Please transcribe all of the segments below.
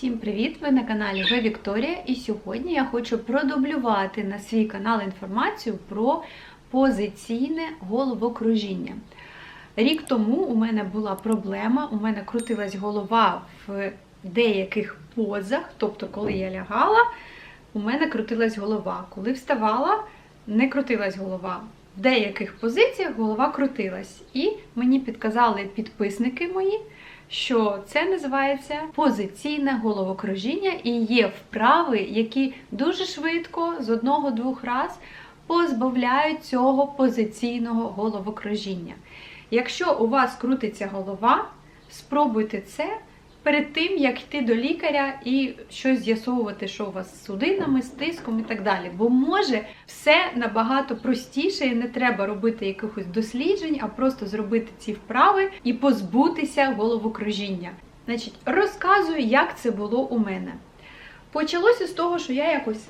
Всім привіт! Ви на каналі Ви Вікторія, і сьогодні я хочу продублювати на свій канал інформацію про позиційне головокружіння. Рік тому у мене була проблема, у мене крутилась голова в деяких позах, тобто, коли я лягала, у мене крутилась голова. Коли вставала, не крутилась голова. В деяких позиціях голова крутилась. І мені підказали підписники мої, що це називається позиційне головокружіння, і є вправи, які дуже швидко з одного-двох раз позбавляють цього позиційного головокружіння. Якщо у вас крутиться голова, спробуйте це перед тим, як йти до лікаря і щось з'ясовувати, що у вас з судинами, з тиском і так далі. Бо може все набагато простіше і не треба робити якихось досліджень, а просто зробити ці вправи і позбутися головокружіння. Значить, розказую, як це було у мене. Почалося з того, що я якось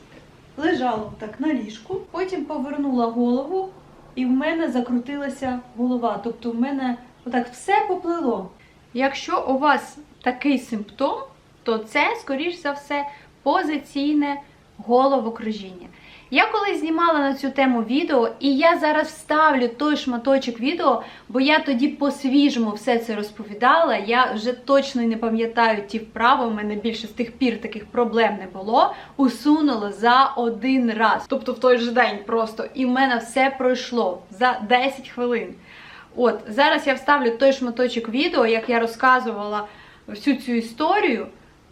лежала так на ліжку, потім повернула голову, і в мене закрутилася голова. Тобто, в мене отак все поплило. Якщо у вас такий симптом, то це, скоріш за все, позиційне головокружіння. Я колись знімала на цю тему відео, і я зараз вставлю той шматочок відео, бо я тоді по-свіжому все це розповідала. Я вже точно не пам'ятаю ті вправи, у мене більше з тих пір таких проблем не було. Усунула за один раз. Тобто в той же день просто. І в мене все пройшло за 10 хвилин. От, зараз я вставлю той шматочок відео, як я розказувала всю цю історію.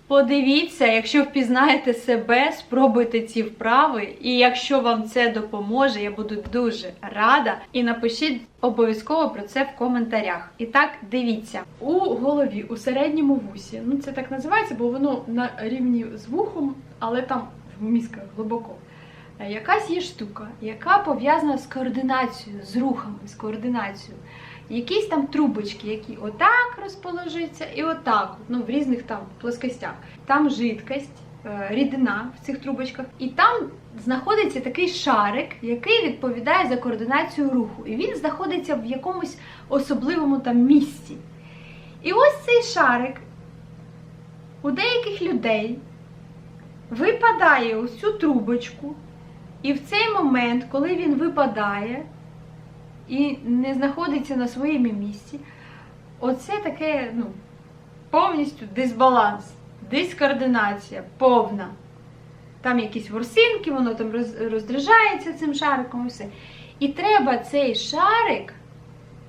Подивіться, якщо впізнаєте себе, спробуйте ці вправи. І якщо вам це допоможе, я буду дуже рада. І напишіть обов'язково про це в коментарях. І так, дивіться. У голові, у середньому вусі, ну це так називається, бо воно на рівні з вухом, але там в мізках глибоко. Е, Якась є штука, яка пов'язана з координацією, з рухами, з координацією. Якісь там трубочки, які отак розположаться і отак, ну в різних там плоскостях. Там жидкость, е, рідина в цих трубочках, і там знаходиться такий шарик, який відповідає за координацію руху. І він знаходиться в якомусь особливому там місці. І ось цей шарик у деяких людей випадає ось цю трубочку. І в цей момент, коли він випадає і не знаходиться на своєму місці, оце таке, ну, повністю дисбаланс, дискоординація повна. Там якісь ворсинки, воно там роздражається цим шариком і все. І треба цей шарик,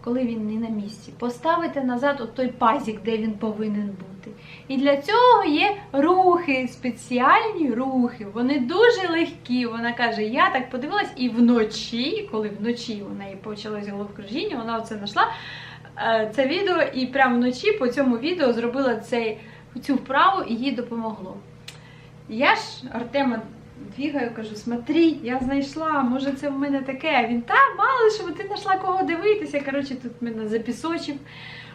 коли він не на місці, поставити назад от той пазік, де він повинен бути. І для цього є рухи, спеціальні рухи. Вони дуже легкі. Вона каже: я так подивилась, і вночі, коли вночі у неї почалось головокружіння, вона оце знайшла е, це відео, і прямо вночі по цьому відео зробила цей, цю вправу і їй допомогло. Я ж Артема двігаю, кажу, смотри, я знайшла, може це в мене таке. Він та мало що ти знайшла кого дивитися. Коротше, тут мене запісочив.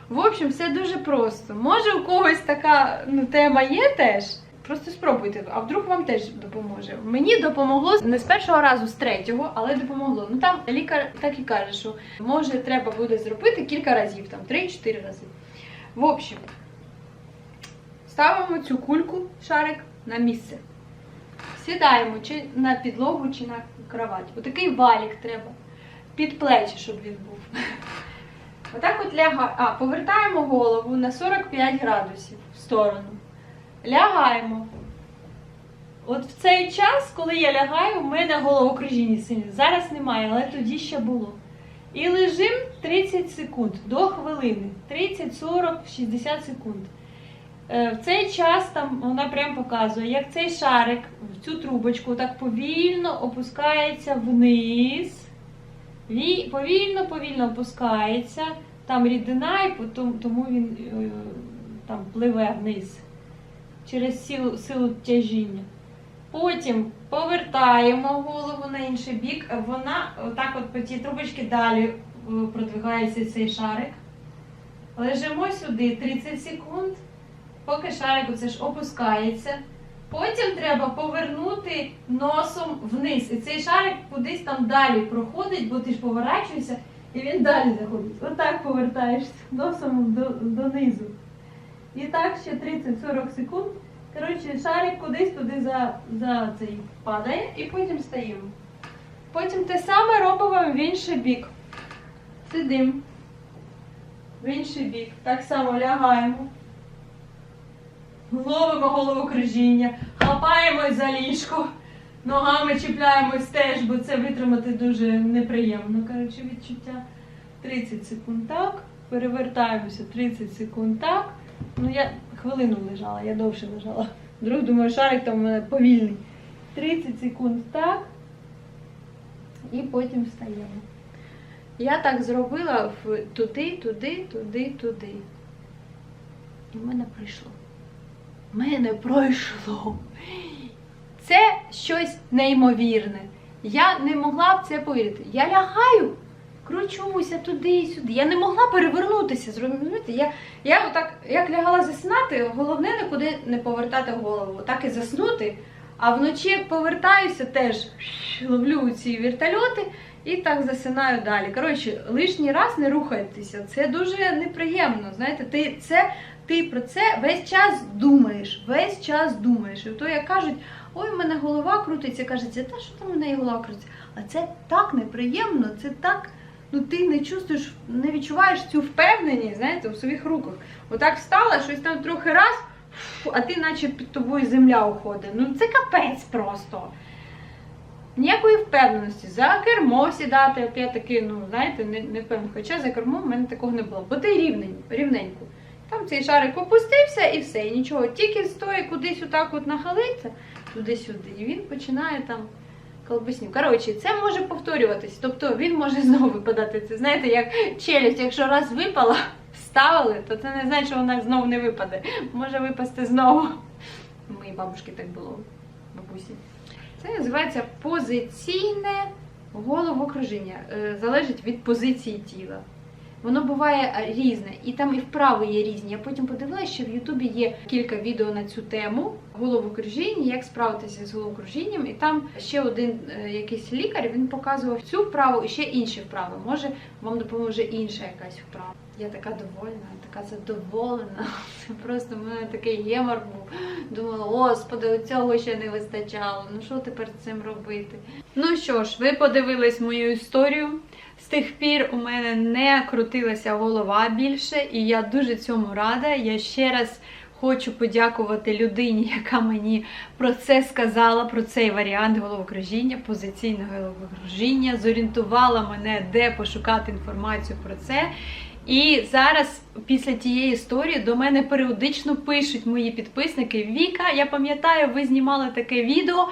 В общем, все дуже просто. Може, у когось така ну, тема є теж. Просто спробуйте, а вдруг вам теж допоможе. Мені допомогло не з першого разу, з третього, але допомогло. Ну там лікар так і каже, що може треба буде зробити кілька разів, там 3-4 рази. В общем, ставимо цю кульку, шарик на місце. Сідаємо чи на підлогу, чи на кровать. Отакий валік треба. Під плечі, щоб він був. Отак от ляга... А, повертаємо голову на 45 градусів в сторону. Лягаємо. От в цей час, коли я лягаю, в мене головокружіння сильне. Зараз немає, але тоді ще було. І лежим 30 секунд до хвилини. 30, 40, 60 секунд. Е, В цей час там вона прям показує, як цей шарик в цю трубочку так повільно опускається вниз. Повільно, повільно опускається. Там рідина, і тому він е, там пливе вниз через силу, силу тяжіння. Потім повертаємо голову на інший бік. Вона отак от по цій трубочці далі е, продвигається цей шарик. Лежимо сюди 30 секунд, поки шарик оце ж опускається. Потім треба повернути носом вниз. І цей шарик кудись там далі проходить, бо ти ж поворачуєшся, і він далі заходить. Отак повертаєшся носом донизу. І так ще 30-40 секунд. Коротше, шарик кудись туди за, за цей падає і потім стаємо. Потім те саме робимо в інший бік. Сидимо. В інший бік. Так само лягаємо. Ловимо головокружіння, хапаємось за ліжко, ногами чіпляємось теж, бо це витримати дуже неприємно. Коротше, відчуття. 30 секунд так. Перевертаємося 30 секунд так. Ну, я хвилину лежала, я довше лежала. Вдруг думаю, шарик там у мене повільний. 30 секунд так. І потім встаємо. Я так зробила туди, туди, туди, туди. І в мене прийшло. В мене пройшло. Це щось неймовірне. Я не могла в це повірити. Я лягаю, кручуся туди і сюди. Я не могла перевернутися. Зрозумієте? Я, я отак, як лягала заснати, головне нікуди не повертати голову. Так і заснути. А вночі повертаюся, теж ловлю ці вертольоти і так засинаю далі. Коротше, лишній раз не рухайтеся. Це дуже неприємно. Знаєте, ти це. Ти про це весь час думаєш, весь час думаєш. І то як кажуть, ой, в мене голова крутиться, кажеться, та що там у неї голова крутиться? А це так неприємно, це так, ну ти не чувствуєш, не відчуваєш цю впевненість, знаєте, у своїх руках. Отак встала, щось там трохи раз, а ти наче під тобою земля уходить. Ну це капець просто. Ніякої впевненості. За кермо сідати, опять-таки, ну, знаєте, не, не впевнено. Хоча за кермом в мене такого не було. Бо ти рівненько. Там цей шарик опустився і все, і нічого. Тільки стоїть кудись отак от нахилиться, туди-сюди, і він починає там колбасню. Коротше, це може повторюватись. Тобто він може знову випадати. Це знаєте, як челюсть, якщо раз випала, вставили, то це не значить, що вона знову не випаде. Може випасти знову. У моїй бабушки так було, бабусі. Це називається позиційне головокружіння. Е, Залежить від позиції тіла. Воно буває е, різне, і там і вправи є різні. Я потім подивилася, що в Ютубі є кілька відео на цю тему головокружіння, як справитися з головокружінням. І там ще один е, якийсь лікар він показував цю вправу і ще інші вправи. Може, вам допоможе інша якась вправа. Я така довольна, така задоволена. Це просто в мене такий гемор був. Думала, господи, цього ще не вистачало. Ну що тепер з цим робити? Ну що ж, ви подивились мою історію. З тих пір у мене не крутилася голова більше, і я дуже цьому рада. Я ще раз хочу подякувати людині, яка мені про це сказала, про цей варіант головокружіння, позиційного головокружіння, зорієнтувала мене, де пошукати інформацію про це. І зараз, після тієї історії, до мене періодично пишуть мої підписники: Віка, я пам'ятаю, ви знімали таке відео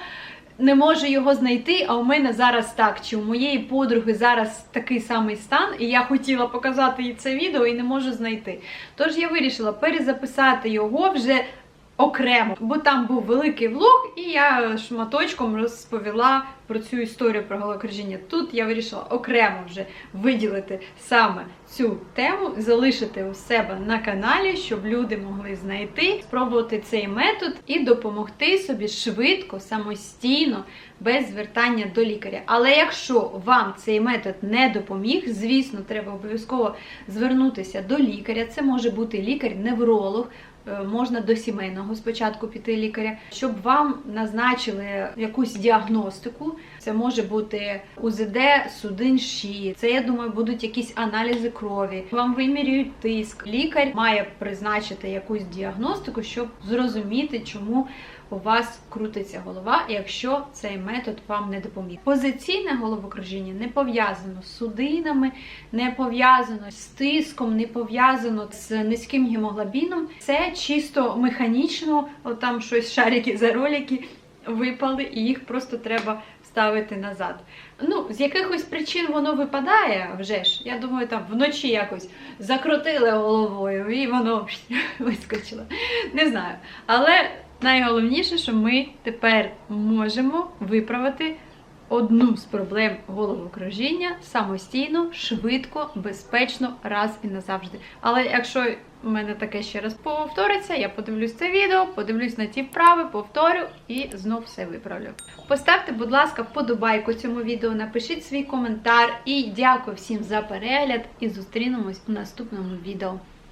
не можу його знайти, а у мене зараз так. Чи у моєї подруги зараз такий самий стан, і я хотіла показати їй це відео і не можу знайти. Тож я вирішила перезаписати його вже окремо, бо там був великий влог, і я шматочком розповіла про цю історію про головокружіння. Тут я вирішила окремо вже виділити саме цю тему, залишити у себе на каналі, щоб люди могли знайти, спробувати цей метод і допомогти собі швидко, самостійно, без звертання до лікаря. Але якщо вам цей метод не допоміг, звісно, треба обов'язково звернутися до лікаря. Це може бути лікар-невролог. Е, Можна до сімейного спочатку піти лікаря, щоб вам назначили якусь діагностику. Це може бути УЗД судин шиї. Це я думаю, будуть якісь аналізи крові. Вам вимірюють тиск. Лікар має призначити якусь діагностику, щоб зрозуміти, чому у вас крутиться голова, якщо цей метод вам не допоміг. Позиційне головокружіння не пов'язано з судинами, не пов'язано з тиском, не пов'язано з низьким гемоглобіном. Це чисто механічно, от там щось шарики за ролики випали, і їх просто треба ставити назад. Ну, з якихось причин воно випадає вже ж. Я думаю, там вночі якось закрутили головою і воно вискочило. Не знаю. Але найголовніше, що ми тепер можемо виправити одну з проблем головокружіння самостійно, швидко, безпечно, раз і назавжди. Але якщо у мене таке ще раз повториться, я подивлюсь це відео, подивлюсь на ті вправи, повторю і знов все виправлю. Поставте, будь ласка, вподобайку цьому відео, напишіть свій коментар і дякую всім за перегляд і зустрінемось у наступному відео.